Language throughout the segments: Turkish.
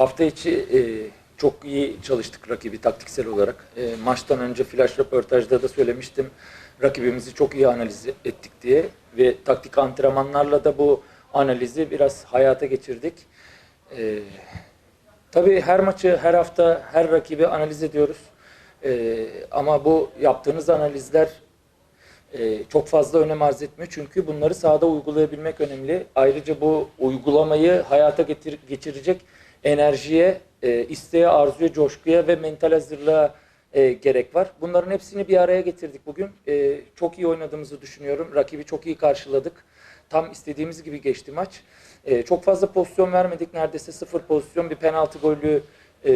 Hafta içi e, çok iyi çalıştık rakibi taktiksel olarak. E, maçtan önce flash röportajda da söylemiştim. Rakibimizi çok iyi analiz ettik diye ve taktik antrenmanlarla da bu analizi biraz hayata geçirdik. E, tabii her maçı, her hafta, her rakibi analiz ediyoruz. E, ama bu yaptığınız analizler e, çok fazla önem arz etmiyor. Çünkü bunları sahada uygulayabilmek önemli. Ayrıca bu uygulamayı hayata getir, geçirecek enerjiye, e, isteğe, arzuya, coşkuya ve mental hazırlığa e, gerek var. Bunların hepsini bir araya getirdik bugün. E, çok iyi oynadığımızı düşünüyorum. Rakibi çok iyi karşıladık. Tam istediğimiz gibi geçti maç. E, çok fazla pozisyon vermedik. Neredeyse sıfır pozisyon. Bir penaltı golü e,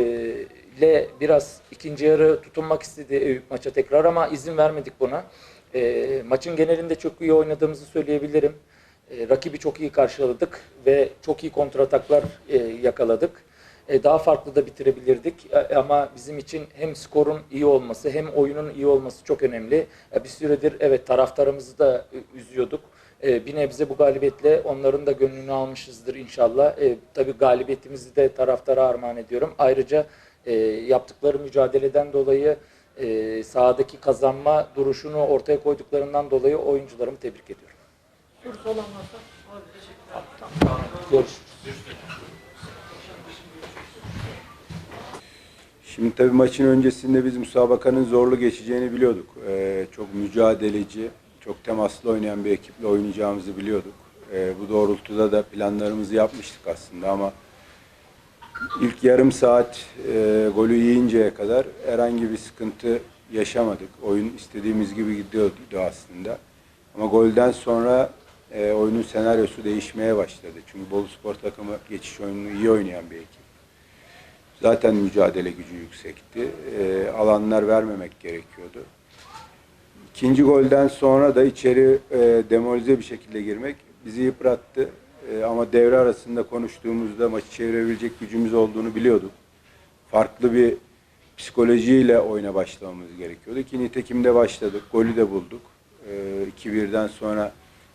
ile biraz ikinci yarı tutunmak istedi Eyüp maça tekrar ama izin vermedik buna. E, maçın genelinde çok iyi oynadığımızı söyleyebilirim. E, rakibi çok iyi karşıladık ve çok iyi kontrataklar e, yakaladık. E, daha farklı da bitirebilirdik E, ama bizim için hem skorun iyi olması hem oyunun iyi olması çok önemli. E, bir süredir evet taraftarımızı da e, üzüyorduk. E, bir nebze bu galibiyetle onların da gönlünü almışızdır inşallah. E, tabii galibiyetimizi de taraftara armağan ediyorum. Ayrıca e, yaptıkları mücadeleden dolayı e, sahadaki kazanma duruşunu ortaya koyduklarından dolayı oyuncularımı tebrik ediyorum. Şimdi tabii maçın öncesinde biz müsabakanın zorlu geçeceğini biliyorduk. Ee, çok mücadeleci, çok temaslı oynayan bir ekiple oynayacağımızı biliyorduk. Ee, bu doğrultuda da planlarımızı yapmıştık aslında ama ilk yarım saat e, golü yiyinceye kadar herhangi bir sıkıntı yaşamadık. Oyun istediğimiz gibi gidiyordu aslında. Ama golden sonra e, oyunun senaryosu değişmeye başladı. Çünkü Bolu Spor takımı geçiş oyununu iyi oynayan bir ekip. Zaten mücadele gücü yüksekti. E, alanlar vermemek gerekiyordu. İkinci golden sonra da içeri e, demolize bir şekilde girmek bizi yıprattı. E, ama devre arasında konuştuğumuzda maçı çevirebilecek gücümüz olduğunu biliyorduk. Farklı bir psikolojiyle oyuna başlamamız gerekiyordu ki nitekim de başladık. Golü de bulduk. E, 2-1'den sonra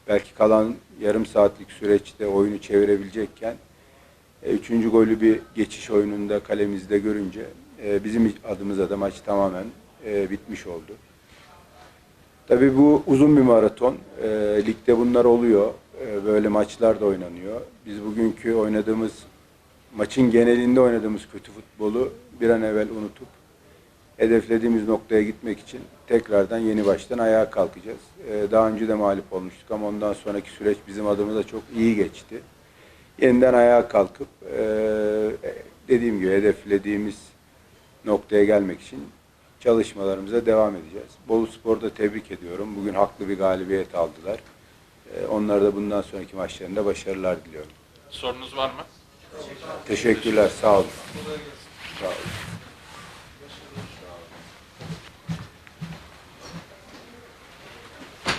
belki kalan yarım saatlik süreçte oyunu çevirebilecekken e, Üçüncü golü bir geçiş oyununda kalemizde görünce e, bizim adımıza da maç tamamen e, bitmiş oldu. Tabii bu uzun bir maraton. E, ligde bunlar oluyor. E, böyle maçlar da oynanıyor. Biz bugünkü oynadığımız maçın genelinde oynadığımız kötü futbolu bir an evvel unutup hedeflediğimiz noktaya gitmek için tekrardan yeni baştan ayağa kalkacağız. E, daha önce de mağlup olmuştuk ama ondan sonraki süreç bizim adımıza çok iyi geçti yeniden ayağa kalkıp e, dediğim gibi hedeflediğimiz noktaya gelmek için çalışmalarımıza devam edeceğiz. Bolu Spor'da tebrik ediyorum. Bugün haklı bir galibiyet aldılar. E, onlara da bundan sonraki maçlarında başarılar diliyorum. Sorunuz var mı? Teşekkürler. Sağ olun. Sağ olun.